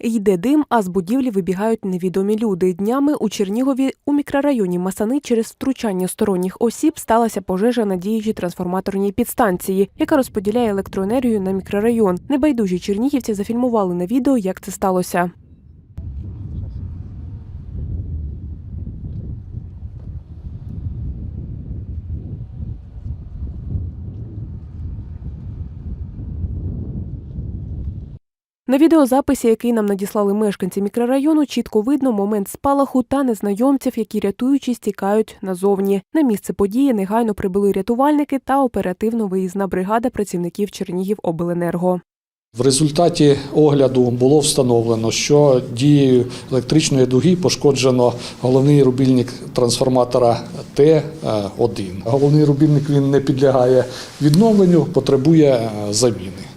Йде дим, а з будівлі вибігають невідомі люди. Днями у Чернігові у мікрорайоні Масани через втручання сторонніх осіб сталася пожежа на діючій трансформаторній підстанції, яка розподіляє електроенергію на мікрорайон. Небайдужі чернігівці зафільмували на відео, як це сталося. На відеозаписі, який нам надіслали мешканці мікрорайону, чітко видно момент спалаху та незнайомців, які рятуючись тікають назовні. На місце події негайно прибули рятувальники та оперативно виїзна бригада працівників Чернігівобленерго. В результаті огляду було встановлено, що дією електричної дуги пошкоджено головний рубільник трансформатора Т1. Головний рубільник він не підлягає відновленню, потребує е, заміни.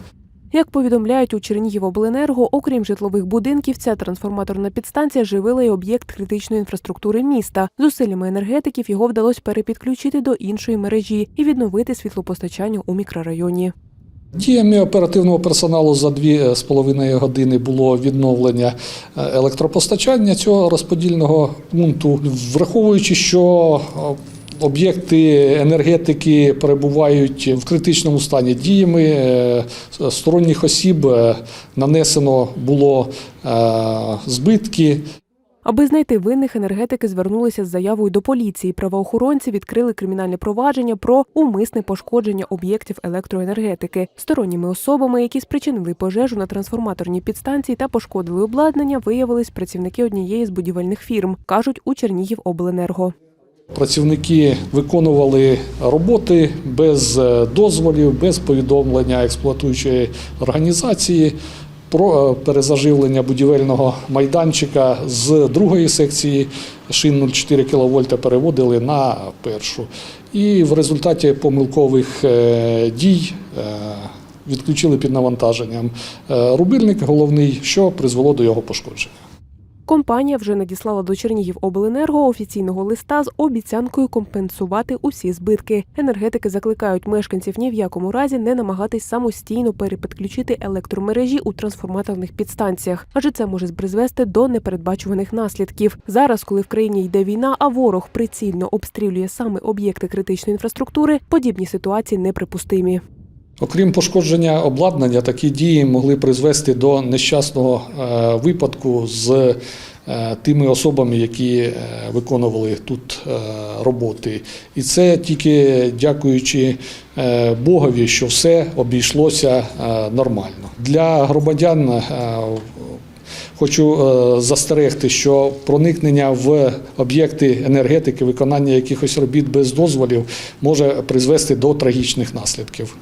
Як повідомляють у Чернігівобленерго, окрім житлових будинків, ця трансформаторна підстанція живила й об'єкт критичної інфраструктури міста. Зусиллями енергетиків його вдалося перепідключити до іншої мережі і відновити світлопостачання у мікрорайоні. Діями оперативного персоналу за дві з половиною години було відновлення е, електропостачання цього розподільного пункту, враховуючи, що е, Об'єкти енергетики перебувають в критичному стані діями е, сторонніх осіб е, нанесено було е, збитки. Аби знайти винних, енергетики звернулися з заявою до поліції. Правоохоронці відкрили кримінальне провадження про умисне пошкодження об'єктів електроенергетики сторонніми особами, які спричинили пожежу на трансформаторній підстанції та пошкодили обладнання, виявились працівники однієї з будівельних фірм, кажуть у Чернігівобленерго. Працівники виконували роботи без е, дозволів, без повідомлення експлуатуючої організації про е, перезаживлення будівельного майданчика з другої секції шин 0,4 кВт переводили на першу. І в результаті помилкових е, дій відключили під навантаженням рубильник головний, що призвело до його пошкодження. Компанія вже надіслала до Чернігівобленерго офіційного листа з обіцянкою компенсувати усі збитки. Енергетики закликають мешканців ні в якому разі не намагатись самостійно перепідключити електромережі у трансформаторних підстанціях, адже це може призвести до непередбачуваних наслідків. Зараз, коли в країні йде війна, а ворог прицільно обстрілює саме об'єкти критичної інфраструктури, подібні ситуації неприпустимі. Окрім пошкодження обладнання, такі дії могли призвести до нещасного е, випадку з е, тими особами, які е, виконували тут роботи. І це тільки дякуючи Богові, що все обійшлося нормально. Для громадян Хочу застерегти, що проникнення в об'єкти енергетики, виконання якихось робіт без дозволів може призвести до трагічних наслідків.